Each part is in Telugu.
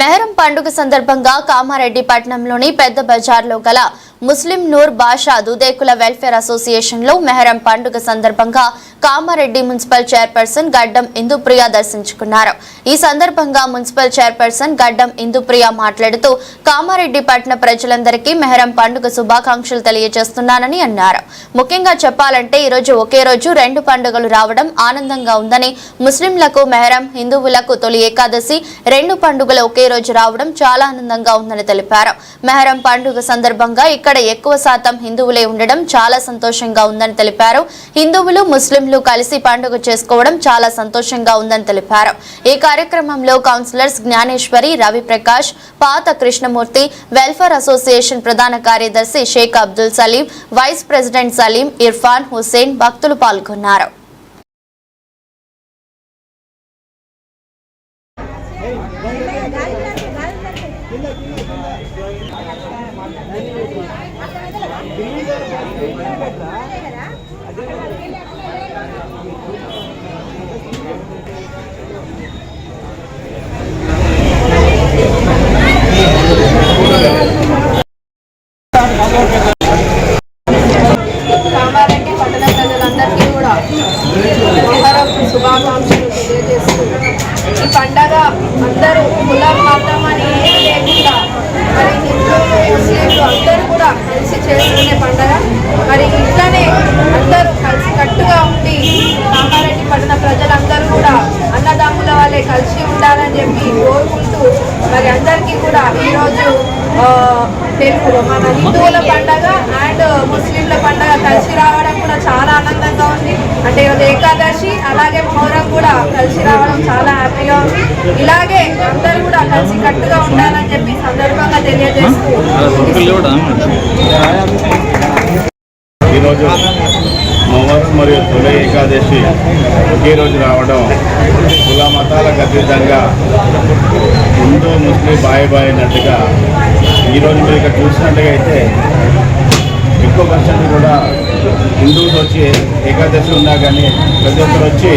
మెహరం పండుగ సందర్భంగా కామారెడ్డి పట్టణంలోని పెద్ద బజార్లో గల ముస్లిం నూర్ బాషా దుదేకుల వెల్ఫేర్ అసోసియేషన్లో మెహరం పండుగ సందర్భంగా కామారెడ్డి మున్సిపల్ చైర్పర్సన్ గడ్డం ఇందుప్రియ దర్శించుకున్నారు. ఈ సందర్భంగా మున్సిపల్ చైర్పర్సన్ గడ్డం ఇందుప్రియ మాట్లాడుతూ కామారెడ్డి పట్టణ ప్రజలందరికీ మెహరం పండుగ శుభాకాంక్షలు తెలియజేస్తున్నానని అన్నారు. ముఖ్యంగా చెప్పాలంటే ఈ రోజు ఒకే రోజు రెండు పండుగలు రావడం ఆనందంగా ఉందని ముస్లింలకు మెహరం హిందువులకు తొలి ఏకాదశి రెండు పండుగలు ఒకే రోజు రావడం చాలా ఆనందంగా ఉందని తెలిపారు. మెహరం పండుగ సందర్భంగా ఇక్కడ ఎక్కువ శాతం హిందువులే ఉండడం చాలా సంతోషంగా ఉందని తెలిపారు. హిందువులు ముస్లింలు కలిసి పండుగ చేసుకోవడం చాలా సంతోషంగా ఉందని తెలిపారు. ఈ కార్యక్రమంలో కౌన్సిలర్స్ జ్ఞానేశ్వరి రవిప్రకాష్ పాత కృష్ణమూర్తి వెల్ఫేర్ అసోసియేషన్ ప్రధాన కార్యదర్శి షేక్ అబ్దుల్ సలీం వైస్ ప్రెసిడెంట్ సలీం ఇర్ఫాన్ హుసేన్ భక్తులు పాల్గొన్నారు. కామారెడ్డి Gracias. ఉండాలని చెప్పి కోరుకుంటూ మరి అందరికీ కూడా ఈరోజు తెలుగు మన హిందువుల పండగ అండ్ ముస్లింల పండగ కలిసి రావడం కూడా చాలా ఆనందంగా ఉంది అంటే ఈరోజు ఏకాదశి అలాగే మొహరం కూడా కలిసి రావడం చాలా హ్యాపీగా ఉంది ఇలాగే అందరూ కూడా కలిసి కట్టుగా ఉండాలని చెప్పి సందర్భంగా తెలియజేస్తూ ఈరోజు సోమవారం మరియు తొలి ఏకాదశి ఒకే రోజు రావడం కుల మతాలకు అతీతంగా హిందూ ముస్లిం బాయ్ బాయ్ అన్నట్టుగా ఈరోజు మీరు ఇక్కడ చూసినట్టుగా అయితే ఎక్కువ పర్సెంట్ కూడా హిందూస్ వచ్చి ఏకాదశి ఉన్నా కానీ ప్రతి ఒక్కరు వచ్చి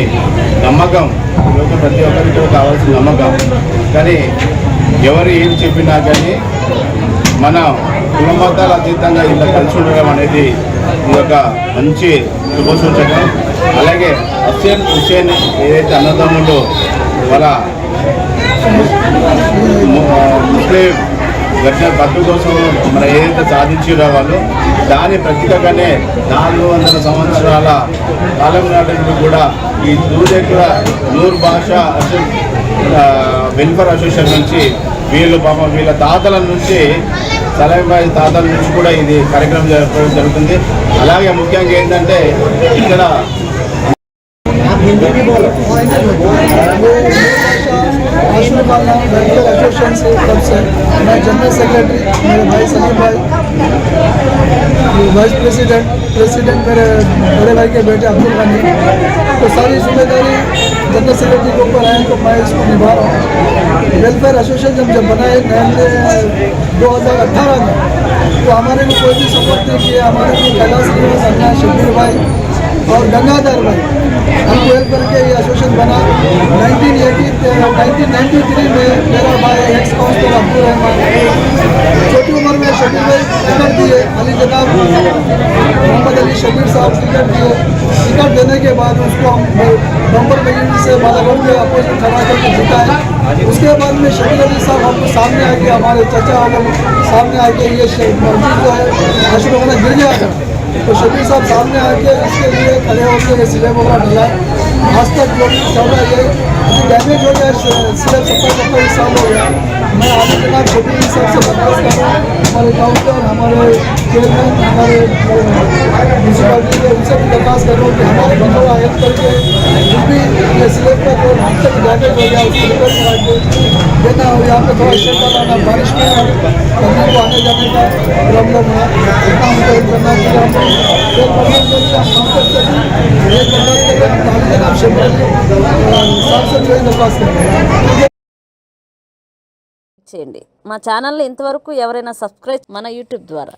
నమ్మకం. ఈరోజు ప్రతి ఒక్కరికి కావాల్సిన నమ్మకం. కానీ ఎవరు ఏం చెప్పినా కానీ మన కుల మతాల అతీతంగా ఇలా కలిసి ఉండడం అనేది ఇది ఒక మంచి శుభ సూచన అలాగే హుస్సేన్ హుస్సేన్ ఏదైతే అన్నదమ్ములు వాళ్ళ ముస్లిం గడ్డ పట్టు కోసం మన ఏదైతే సాధించారో వాళ్ళు దాని ప్రతీకగానే నాలుగు వందల సంవత్సరాల కాలం నాటి కూడా ఈ దూదెక్కుల నూర్ భాష అసో- వెల్ఫేర్ అసోసియేషన్ నుంచి వీళ్ళు పాపం వీళ్ళ తాతల నుంచి సలైబాయి తాతల నుంచి కూడా ఇది కార్యక్రమం జరపడం జరుగుతుంది అలాగే ముఖ్యంగా ఏంటంటే ఇక్కడ आशुर पालना वेलफेयर एसोसिएशन से तब से मैं जनरल सेक्रेटरी मेरे भाई सलीम भाई वाइस प्रेसिडेंट प्रेसिडेंट मेरे बड़े भाई के बेटे अब्दुल गनी तो सारी जिम्मेदारी جنرل سیکرٹری کے اوپر آئے تو میں اس کو نبھا رہا ہوں۔ ویلفیئر ایسوسیشن جب جب نئے نئے دو ہزار اٹھارہ میں، تو ہمارے کو کوئی بھی سپورٹ نہیں کیا، ہمارے کو کیلاش نیوز شبیر بھائی اور گنگا دھر بھائی۔ ہم ویلفیئر کے یہ ایسوسیشن بنا۔ نائنٹین ایٹی نائنٹین نائنٹی تھری میں میرا بھائی ایکس کانسٹل عبد الرحمان چھوٹی عمر میں شبیر بھائی دیے، علی جناب۔ شبیر صاحب ٹکٹ دیے ٹکٹ دینے کے بعد اس کو ہم نمبر بگیری سے بالاگڑھ کے اپوزٹ کھڑا کر کے جیتا ہے اس کے بعد میں شبیر علی صاحب ہم کو سامنے آ کے ہمارے چچا ہم سامنے آ کے یہ جو ہے اشروغنا گر گیا۔ تھا تو شبیر صاحب سامنے آ کے اس کے لیے کھڑے ہو کے سلے وغیرہ ڈلا۔ آج تک جو سب یہ ڈیمیج ہو گیا سلیب ستر ستر سال ہو گیا۔ میں آگے کے بعد شبیر صاحب سے درخواست کر رہا ہوں۔ ہمارے کاؤنٹر ہمارے چیئرمین ہمارے میونسپلٹی کے ان سے بھی درخواست کر رہا ہوں کہ ہمارے بندوں کا ہیلپ کر کے جو بھی سلیب کا ہم تک ڈیمیج ہو گیا، اس کے کو यहाँ पे थोड़ा शेल्टर लाना बारिश में बंदे को आने जाने का प्रॉब्लम है इतना हमको हेल्प करना चाहिए हम एक बर्दाश्त करके हम काउंटर से भी एक बर्दाश्त करके हम ताली जनाब शेल्टर साहब से भी यही दरखास्त करते हैं చేయండి మా ఛానల్ని ఇంతవరకు ఎవరైనా సబ్స్క్రైబ్ మన యూట్యూబ్ ద్వారా